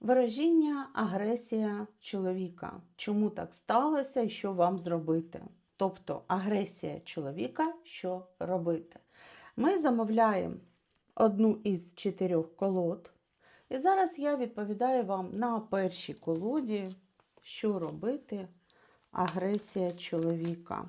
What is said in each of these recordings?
Виражіння агресія чоловіка. Чому так сталося і що вам зробити? Тобто агресія чоловіка, що робити? Ми замовляємо одну із чотирьох колод. І зараз я відповідаю вам на першій колоді, що робити агресія чоловіка.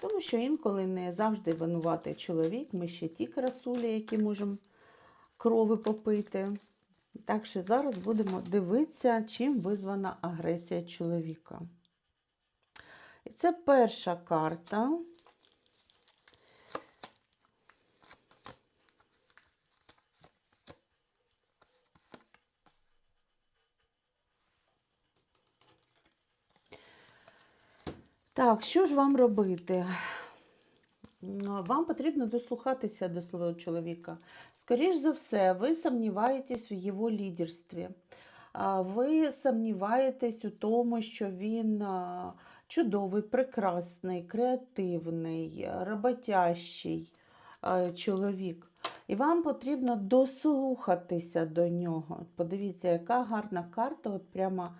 Тому що інколи не завжди винуватий чоловік. Ми ще ті красулі, які можемо крови попити. Так що зараз будемо дивитися, чим визвана агресія чоловіка. І це перша карта. Так, що ж вам робити? Вам потрібно дослухатися до свого чоловіка. Скоріш за все, ви сумніваєтесь в його лідерстві. Ви сумніваєтесь у тому, що він чудовий, прекрасний, креативний, роботящий чоловік. І вам потрібно дослухатися до нього. Подивіться, яка гарна карта, от прямо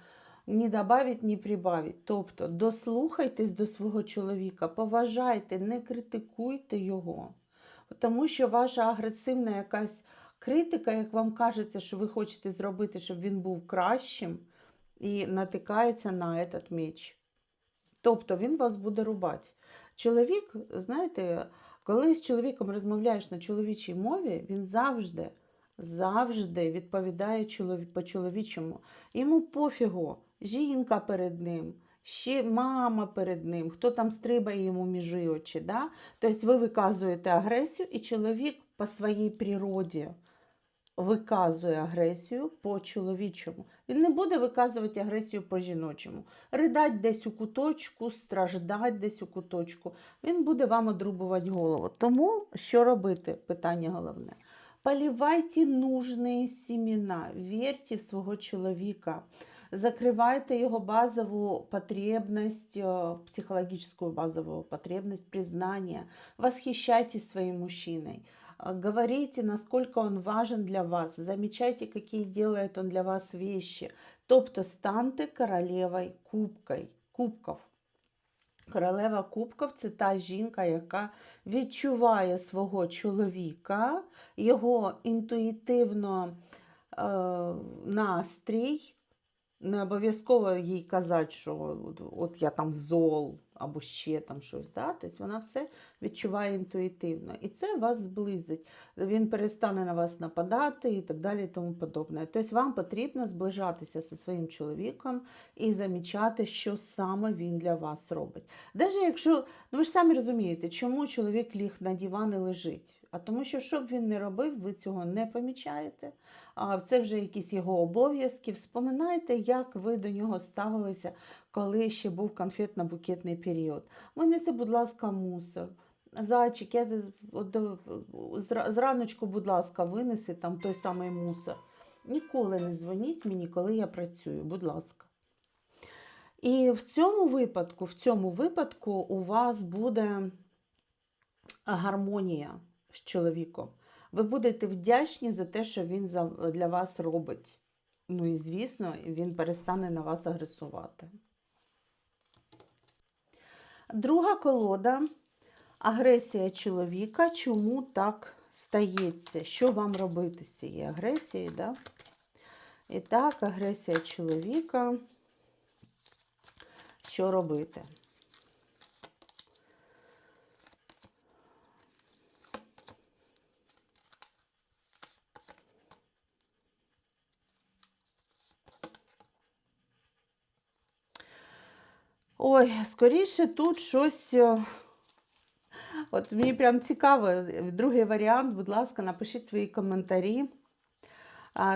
ні добавить, ні прибавить. Тобто дослухайтесь до свого чоловіка, поважайте, не критикуйте його. Тому що ваша агресивна якась критика, як вам кажеться, що ви хочете зробити, щоб він був кращим, і натикається на этот меч. Тобто він вас буде рубати. Чоловік, знаєте, коли з чоловіком розмовляєш на чоловічій мові, він завжди, завжди відповідає по-чоловічому. Йому пофігу, жінка перед ним, ще мама перед ним, хто там стрибає йому між очі. Да? Тобто ви виказуєте агресію, і чоловік по своїй природі виказує агресію по-чоловічому. Він не буде виказувати агресію по-жіночому. Ридать десь у куточку, страждать десь у куточку. Він буде вам одрубувати голову. Тому що робити? Питання головне. Поливайте нужные семена, вірте в свого чоловіка, закривайте його базову потребность, э, психологическую базовую потребность признания, восхищайтесь своим мужчиной, говорите, насколько он важен для вас, замечайте, какие делает он для вас вещи. Тобто станьте королевою кубкой, кубков. Королева кубків це та жінка, яка відчуває свого чоловіка, його інтуїтивно е, настрій. Не обов'язково їй казати, що от, я там зол або ще там щось. Да? Тобто вона все відчуває інтуїтивно. І це вас зблизить. Він перестане на вас нападати і так далі. і тому подобне. Тобто вам потрібно зближатися зі своїм чоловіком і замічати, що саме він для вас робить. Навіть якщо, ну ви ж самі розумієте, чому чоловік ліг на диван і лежить. А тому що, що б він не робив, ви цього не помічаєте. А це вже якісь його обов'язки. Вспоминайте, як ви до нього ставилися, коли ще був конфетно-букетний період. Винеси, будь ласка, мусор. Зайчик, я зраночку, будь ласка, винеси там той самий мусор. Ніколи не дзвоніть мені, коли я працюю, будь ласка. І в цьому випадку, в цьому випадку у вас буде гармонія з чоловіком. Ви будете вдячні за те, що він для вас робить. Ну і звісно, він перестане на вас агресувати. Друга колода агресія чоловіка. Чому так стається? Що вам робити з цієї агресії? Да? І так, агресія чоловіка. Що робити? Ой, скоріше тут щось. е, От мені прям цікаво, другий варіант, будь ласка, напишіть свої коментарі.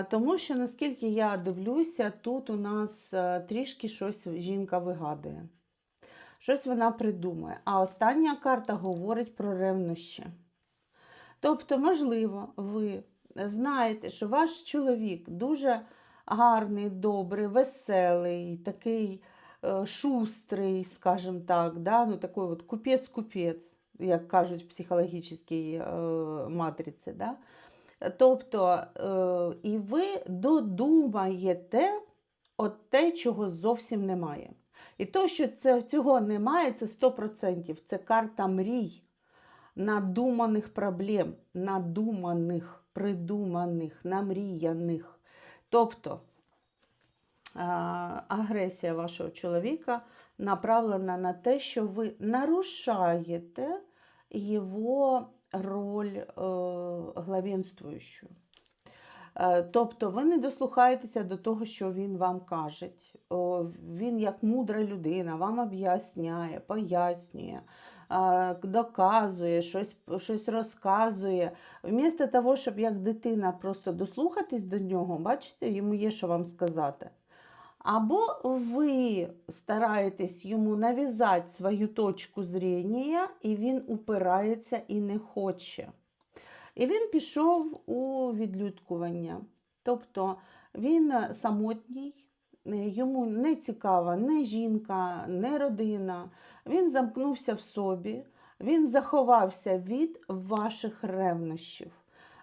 Тому що, наскільки я дивлюся, тут у нас е, трішки щось жінка вигадує. Щось вона придумує. А остання карта говорить про ревнощі. Тобто, можливо, ви знаєте, що ваш чоловік дуже гарний, добрий, веселий, такий шустрий, скажімо так, да? ну, такий от купець-купець, як кажуть в психологічній е, матриці. Да? Тобто, е, і ви додумаєте от те, чого зовсім немає. І то, що це, цього немає, це 100%. Це карта мрій, надуманих проблем, надуманих, придуманих, намріяних. Тобто агресія вашого чоловіка направлена на те, що ви нарушаєте його роль е, главенствуючу. Е, Тобто ви не дослухаєтеся до того, що він вам каже. Він, як мудра людина, вам об'ясняє, пояснює, е, доказує, щось, щось розказує. Вмісто того, щоб як дитина просто дослухатись до нього, бачите, йому є що вам сказати. Або ви стараєтесь йому нав'язати свою точку зрення, і він упирається і не хоче. І він пішов у відлюдкування. Тобто він самотній, йому не цікава не жінка, не родина. Він замкнувся в собі, він заховався від ваших ревнощів.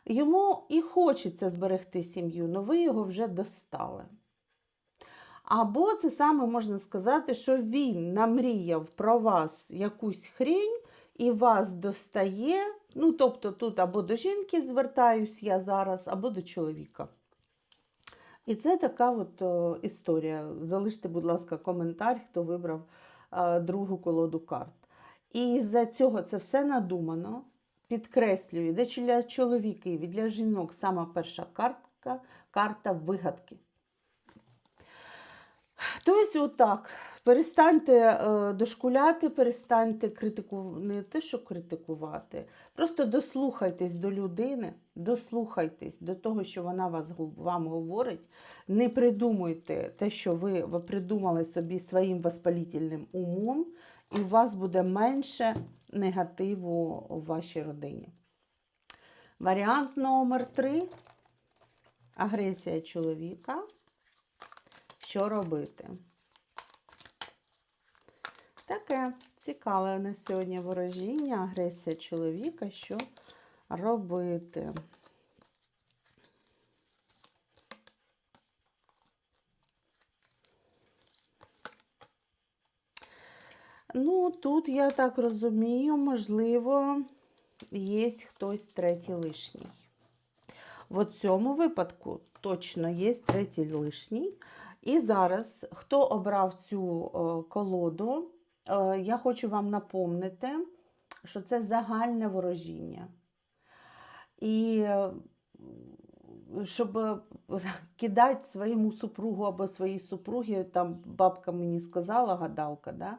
Йому і хочеться зберегти сім'ю, але ви його вже достали. Або це саме можна сказати, що він намріяв про вас якусь хрінь і вас достає. Ну, тобто, тут або до жінки звертаюсь я зараз, або до чоловіка. І це така от історія. Залиште, будь ласка, коментар, хто вибрав другу колоду карт. І з-за цього це все надумано. Підкреслюю, де для чоловіків і для жінок сама перша картка карта вигадки. Тобто, отак, перестаньте е, дошкуляти, перестаньте критикувати, не те, що критикувати, просто дослухайтесь до людини, дослухайтесь до того, що вона вас, вам говорить. Не придумуйте те, що ви, придумали собі своїм воспалітельним умом, і у вас буде менше негативу у вашій родині. Варіант номер три. Агресія чоловіка. Що робити? Таке цікаве на сьогодні ворожіння, агресія чоловіка, що робити. Ну, тут, я так розумію, можливо, є хтось третій лишній. В цьому випадку точно є третій лишній. І зараз, хто обрав цю е, колоду, е, я хочу вам напомнити, що це загальне ворожіння. І е, щоб кидати своєму супругу або своїй супругі, там бабка мені сказала, гадалка, да?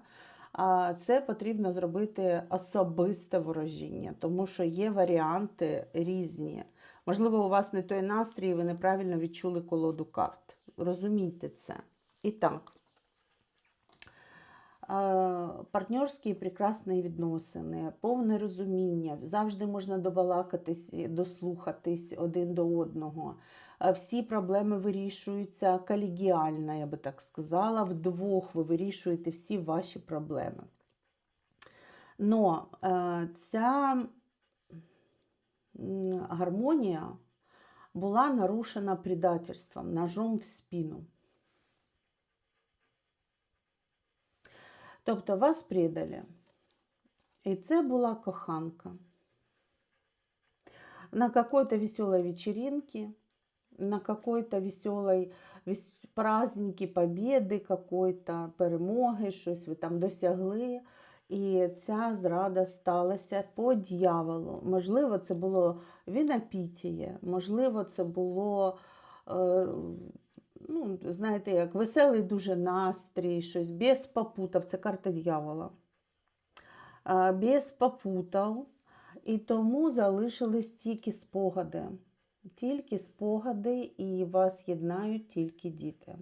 а це потрібно зробити особисте ворожіння, тому що є варіанти різні. Можливо, у вас не той настрій, ви неправильно відчули колоду карт. Розумійте це. І так, партнерські і прекрасні відносини, повне розуміння, завжди можна добалакатись, дослухатись один до одного. Всі проблеми вирішуються колегіально, я би так сказала. Вдвох ви вирішуєте всі ваші проблеми. Но е, ця гармонія була нарушена предательством, ножом в спину. Тобто вас предали. І це була коханка. На какой-то веселой вечеринке, на какой-то веселой празднике победы, какой-то перемоги, щось ви там досягли. І ця зрада сталася по дьяволу. Можливо, це було вінопітіє, можливо, це було, е, ну, знаєте, як веселий дуже настрій, щось без попутав, це карта дьявола. Е, без попутав, і тому залишились тільки спогади. Тільки спогади, і вас єднають тільки діти.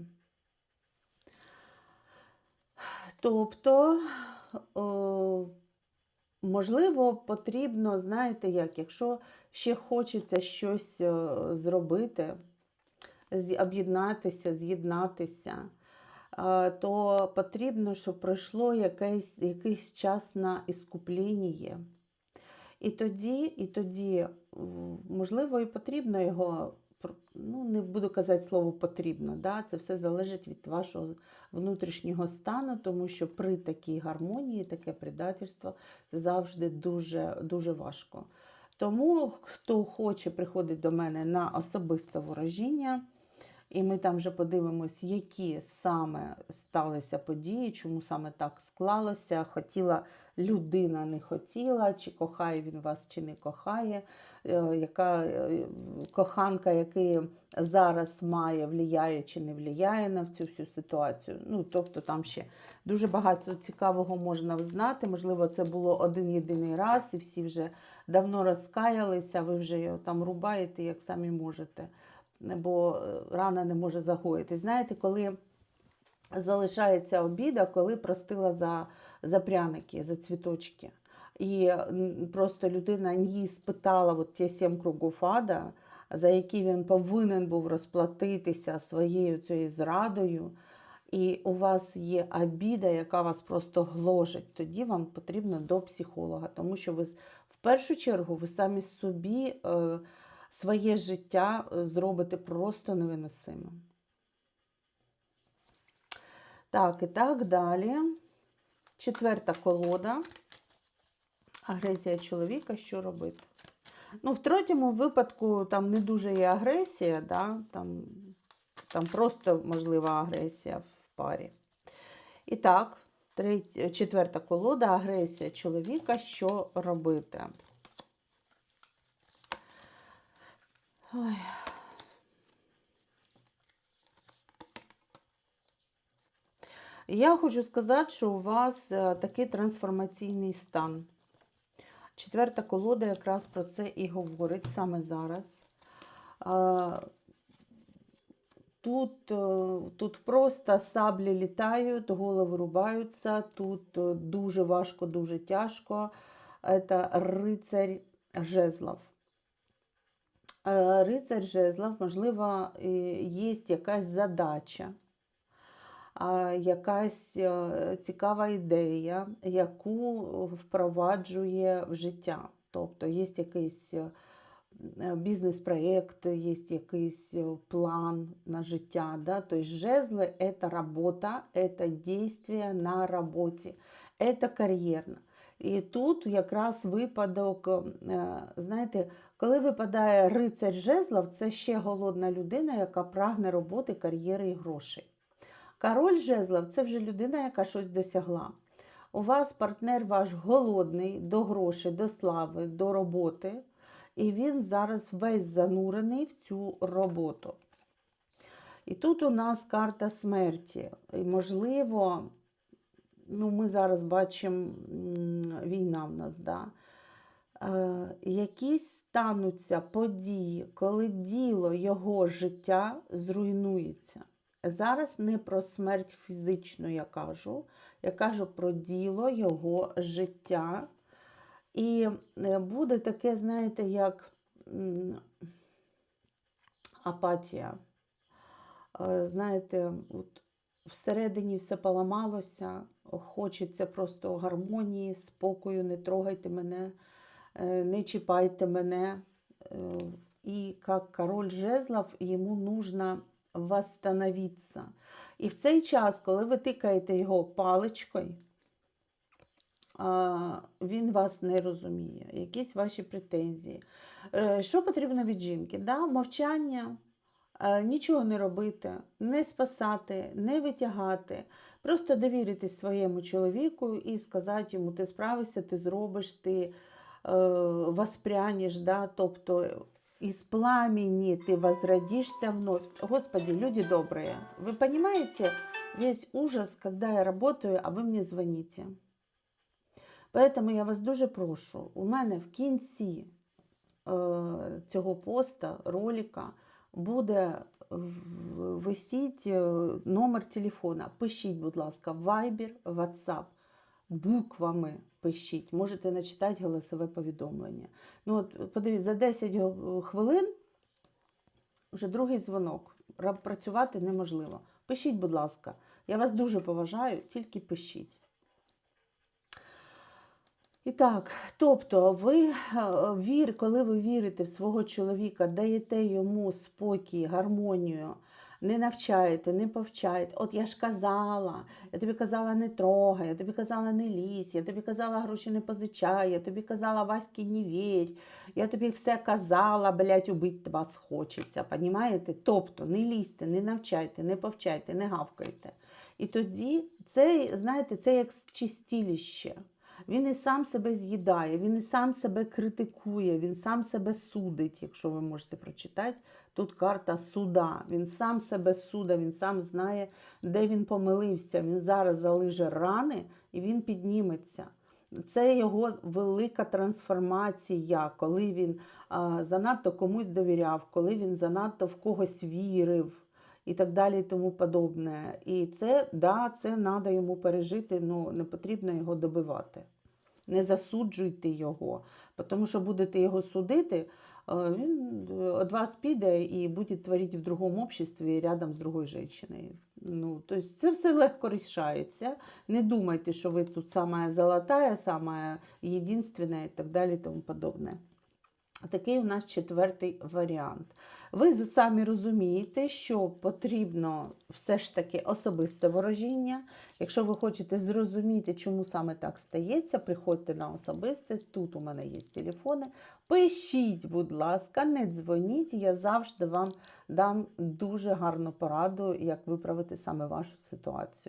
Тобто, можливо, потрібно, знаєте як, якщо ще хочеться щось зробити, об'єднатися, з'єднатися, то потрібно, щоб пройшло якийсь, якийсь час на іскупління. І тоді, і тоді, можливо, і потрібно його, ну, не буду казати слово потрібно, да? це все залежить від вашого внутрішнього стану, тому що при такій гармонії таке предательство це завжди дуже, дуже важко. Тому, хто хоче приходить до мене на особисте ворожіння, і ми там вже подивимось, які саме сталися події, чому саме так склалося. Хотіла людина, не хотіла, чи кохає він вас, чи не кохає, е, яка е, коханка, який зараз має, влияє чи не влияє на цю всю ситуацію. Ну, тобто там ще дуже багато цікавого можна взнати. Можливо, це було один єдиний раз, і всі вже давно розкаялися, ви вже його там рубаєте, як самі можете бо е, рана не може загоїти. Знаєте, коли залишається обіда, коли простила за, за пряники, за цвіточки. І просто людина їй спитала от ті сім кругів ада, за які він повинен був розплатитися своєю цією зрадою. І у вас є обіда, яка вас просто гложить, тоді вам потрібно до психолога, тому що ви в першу чергу ви самі собі е, своє життя е, зробите просто невиносимим. Так, і так далі. Четверта колода. Агресія чоловіка, що робити? Ну, в третьому випадку там не дуже є агресія, да? там, там просто можлива агресія в парі. І так, четверта колода, агресія чоловіка, що робити? Ой. Я хочу сказати, що у вас е, такий трансформаційний стан. Четверта колода якраз про це і говорить саме зараз. Е, Тут, е, тут просто саблі літають, голови рубаються, тут дуже важко, дуже тяжко. Це рицарь жезлов. Е, Рицар жезлов, можливо, є якась задача, якась е, цікава ідея, яку впроваджує в життя. Тобто є якийсь е, бізнес-проєкт, є якийсь план на життя. Да? Тобто жезли – це робота, це дійство на роботі, це кар'єрно. І тут якраз випадок, знаєте, коли випадає рицар жезлов, це ще голодна людина, яка прагне роботи, кар'єри і грошей. Король жезлов це вже людина, яка щось досягла. У вас партнер ваш голодний до грошей, до слави, до роботи, і він зараз весь занурений в цю роботу. І тут у нас карта смерті. І, можливо, ну, ми зараз бачимо війна в нас, да? Е, якісь стануться події, коли діло його життя зруйнується. Зараз не про смерть фізичну я кажу, я кажу про діло його життя. І е, буде таке, знаєте, як апатія. Е, Знаєте, от всередині все поламалося, хочеться просто гармонії, спокою, не трогайте мене, не чіпайте мене. Е, І як король жезлов, йому нужно восстановитися. І в цей час, коли ви тикаєте його паличкою, він вас не розуміє, якісь ваші претензії. Е, Що потрібно від жінки? Да? Мовчання, е, нічого не робити, не спасати, не витягати. Просто довірити своєму чоловіку і сказати йому, ти справишся, ти зробиш, ти е, воспрянеш, да? тобто із пламени ти возродишься вновь. Господи, люди добрые, вы понимаете весь ужас, когда я работаю, а ви мені звоните? Поэтому я вас дуже прошу, у мене в кінці е, цього поста, ролика, буде в- висіть е, номер телефона. Пишіть, будь ласка, Viber, WhatsApp, буквами пишіть. Можете начитати голосове повідомлення. Ну, от, подивіться, за 10 хвилин вже другий дзвонок. Працювати неможливо. Пишіть, будь ласка. Я вас дуже поважаю, тільки пишіть. І так, тобто, ви е, вір, коли ви вірите в свого чоловіка, даєте йому спокій, гармонію, не навчаєте, не повчаєте. От я ж казала, я тобі казала не трогай, я тобі казала не лізь, я тобі казала гроші не позичай, я тобі казала Васьки не вірь, я тобі все казала, блядь, убити вас хочеться, понімаєте? Тобто не лізьте, не навчайте, не повчайте, не гавкайте. І тоді це, знаєте, це як чистіліще. Він і сам себе з'їдає, він і сам себе критикує, він сам себе судить, якщо ви можете прочитати. Тут карта суда. Він сам себе суда, він сам знає, де він помилився. Він зараз залиже рани і він підніметься. Це його велика трансформація, коли він а, занадто комусь довіряв, коли він занадто в когось вірив і так далі, і тому подобне. І це, да, це треба йому пережити, ну не потрібно його добивати. Не засуджуйте його, тому що будете його судити, е, він від вас піде і буде творити в другому обществі рядом з другою жінкою. Ну, тобто це все легко рішається. Не думайте, що ви тут саме золотая, саме єдинственне і так далі, і тому подобне. Такий у нас четвертий варіант. Ви самі розумієте, що потрібно все ж таки особисте ворожіння. Якщо ви хочете зрозуміти, чому саме так стається, приходьте на особисте. Тут у мене є телефони. Пишіть, будь ласка, не дзвоніть. Я завжди вам дам дуже гарну пораду, як виправити саме вашу ситуацію.